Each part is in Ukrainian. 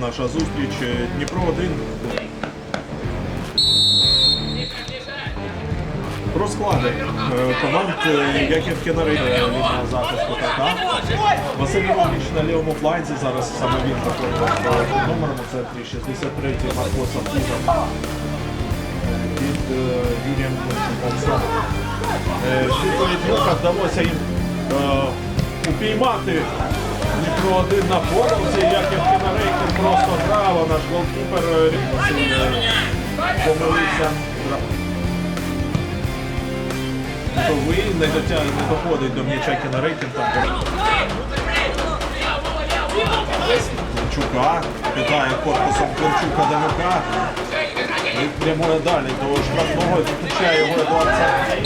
наша зустріч. Дніпро 1. Про склади е, команд е, Яків Кенарей е, лінія захисту КК. Василь Іванович на лівому фланзі. Зараз саме він під номером у центрі 63 Марко Сапуза під е, Юрієм Концом. Відповідь вдалося їм е, упіймати Дніпро один на помилці, Яків Кінарейкін просто браво, наш голкіпер е, е, помилився. Готовий, не дотягне, не доходить до м'яча Кінарейкін там. Климчука, питає корпусом Климчука Данюка. Прямує далі до штрафного, включає його Едуард Саркій.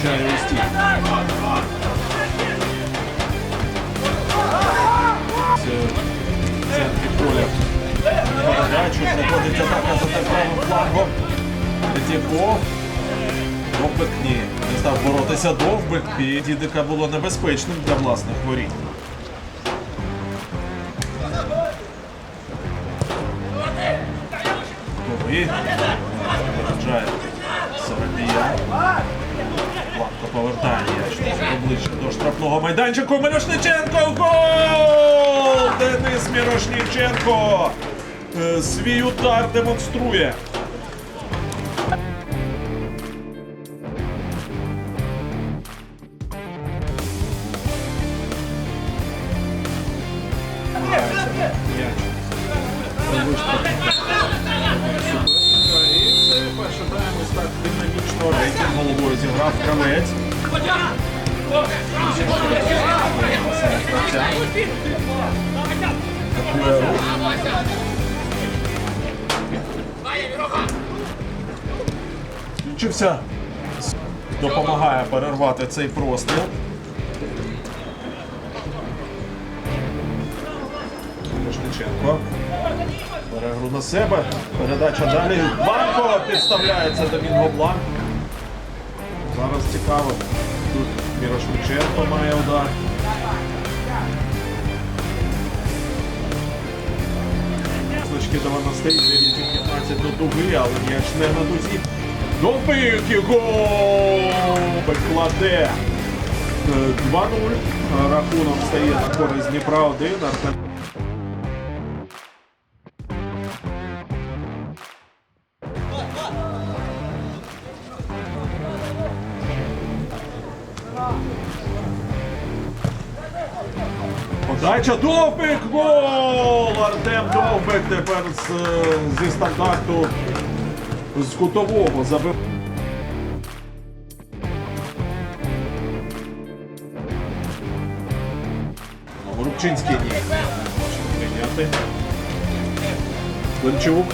І включає у стіль. Це поля. Передачу, знаходить атака за правим флангом. Дібов. Довбик ні. Не став боротися довбик. І дідика було небезпечним для власних воріт. Готовий. Виражає Сарабія. Лапка повертає поближче до штрафного майданчику. Мирошниченко! Гол! Денис Мірошниченко е, свій удар демонструє. Головою кравець. Включився. Допомагає перервати цей простріл. Мирошниченко. Бере на себе. Передача далі. Бланко підставляється до Мінго. Зараз цікаво. Тут Мірошниченко має удар. Точки до Ванастей 9-15 до дуги, але м'яч не на дузі. Довбик і гол! Кладе. Е, 2-0. Рахунок стає на користь Дніпра 1. Артем Подача Довбик! Гол! Артем Довбик тепер з, зі стандарту з кутового забив. Рубчинський ні. Прийняти. Климчук.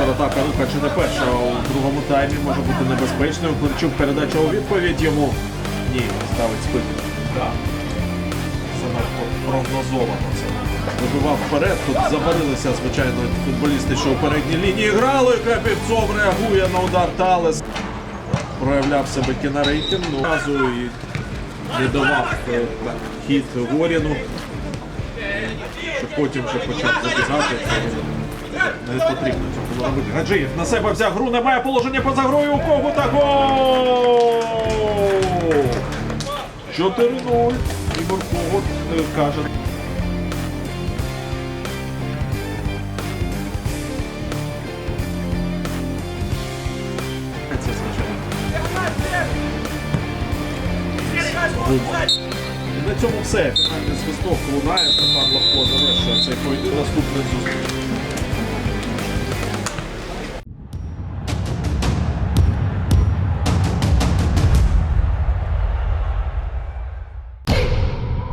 Рука чи не перша у другому таймі може бути небезпечною. Климчук передача у відповідь йому. Ні, ставить спину. Це надто прогнозовано це. Вибивав вперед. Тут завалилися, звичайно, футболісти, що у передній лінії грали. Капівцов реагує на удар Талес. Проявляв себе Кінарейкін, ну разу і не давав е, хід Горіну. Щоб потім вже почав забігати. Це не потрібно цього було робити. Гаджиєв на себе взяв гру, немає положення поза грою у кого та гол! 4-0. Ігор Когут е, каже. На цьому все. Фінальний свисток лунає. Степан Лавко завершує цей поєдинок. Наступний зустріч.